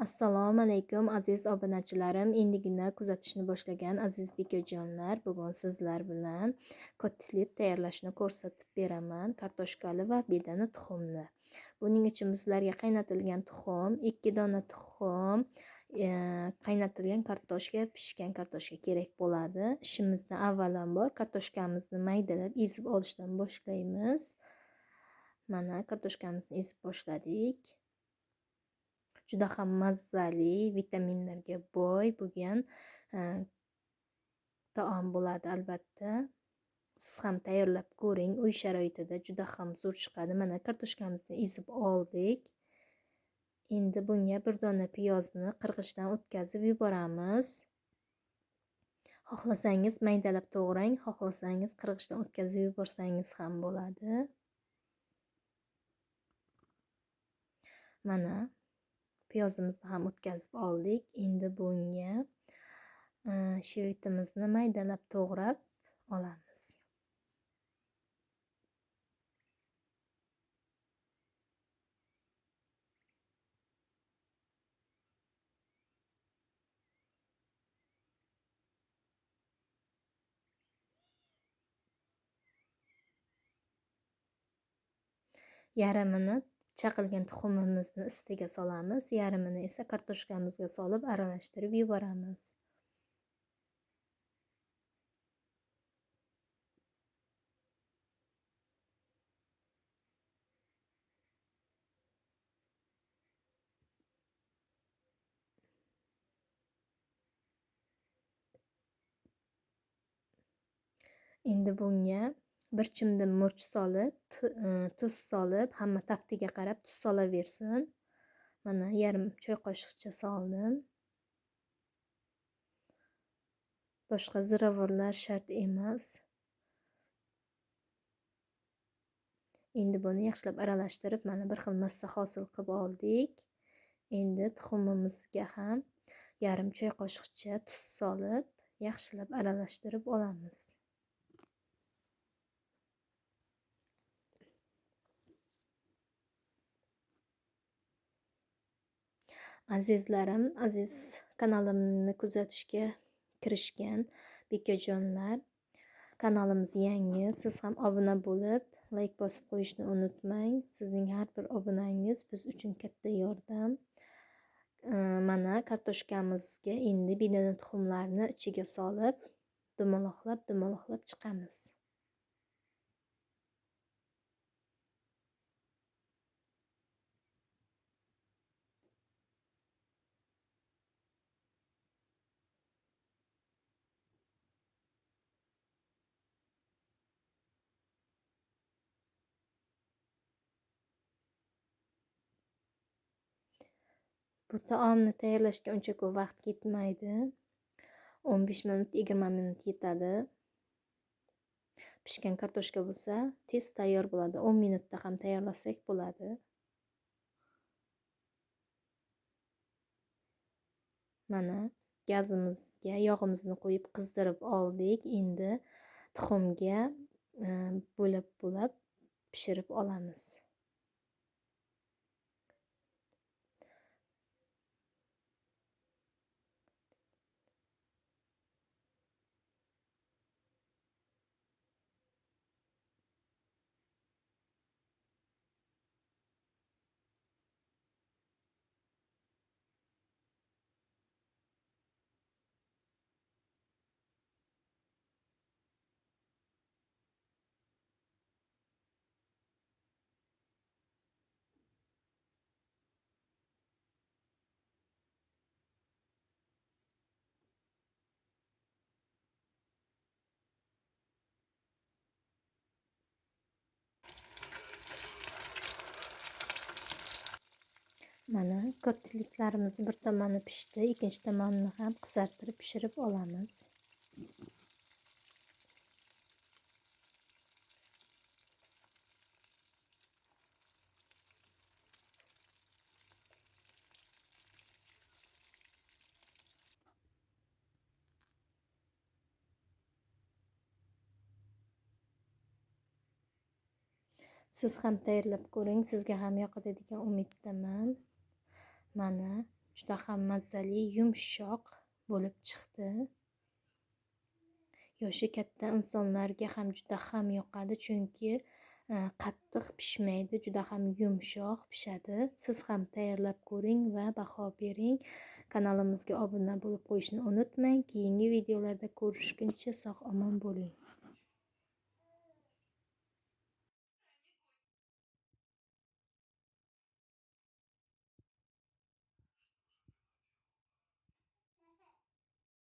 Assalomu alaykum aziz obunachilarim. Endigina kuzatishni boshlagan aziz bekajonlar, bugun sizlar bilan kotlet tayyorlashni ko'rsatib beraman. Kartoshkali va bedana tuxumni Buning uchun bizlarga qaynatilgan tuxum, 2 dona tuxum, e, qaynatilgan kartoshka, pishgan kartoshka kerak bo'ladi. ishimizda avvalambor kartoshkamizni maydalab ezib olishdan boshlaymiz. Mana kartoshkamizni ezib boshladik. Juda ham mazali vitaminlarga boy bo'lgan e, taom bo'ladi albatta. Siz ham tayyorlab ko'ring uy sharoitida juda ham zo'r chiqadi. Mana kartoshkamizni ezib oldik. Endi bunga bir dona piyozni qirg'ichdan o'tkazib yuboramiz. Xohlasangiz maydalab to'g'rang xohlasangiz qirg'ichdan o'tkazib yuborsangiz ham bo'ladi. Mana piyozimizni ham o'tkazib oldik endi bunga. E, shevitimizni maydalab to'g'rab olamiz. Yarmini chaqilgan tuxumimizni istiga solamiz yarmini esa kartoshkamizga solib aralashtirib yuboramiz. Endi bunga bir chimdim murch solib e, tuz solib hamma taftiga qarab tuz solaversin. Mana yarim choy qoshiqcha soldim. Boshqa ziravorlar shart emas. Endi buni yaxshilab aralashtirib mana bir xil massa hosil qilib oldik. Endi tuxumimizga ham yarim choy qoshiqcha tuz solib yaxshilab aralashtirib olamiz. Azizlarim aziz kanalimni kuzatishga kirishgan bekajonlar kanalimiz yangi. Siz ham obuna bo'lib layk bosib qo'yishni unutmang. Sizning har bir obunangiz biz uchun katta yordam. Mana kartoshkamizga endi bedana tuxumlarni ichiga solib dumaloqlab dumaloqlab chiqamiz. Bu taomni tayyorlashga uncha ko'p vaqt ketmaydi. 15 minut, 20 minut yetadi. Pishgan kartoshka bo'lsa, tez tayyor bo'ladi. 10 minutda ham tayyorlasak bo'ladi. Mana gazimizga yog'imizni qo'yib qizdirib oldik. Endi tuxumga e, bo'lib-bo'lib pishirib olamiz. Mana kotletlarimiz bir tomoni pishdi ikkinchi tomonini ham qizartirib pishirib olamiz. Siz ham tayyorlab ko'ring sizga ham yoqadi degan umiddaman. Mana juda ham mazali yumshoq bo'lib chiqdi. Yoshi katta insonlarga ham juda ham yoqadi chunki e, qattiq pishmaydi juda ham yumshoq pishadi. Siz ham tayyorlab ko'ring va baho bering. Kanalimizga obuna bo'lib qo'yishni unutmang. Keyingi videolarda ko'rishguncha sog' omon bo'ling.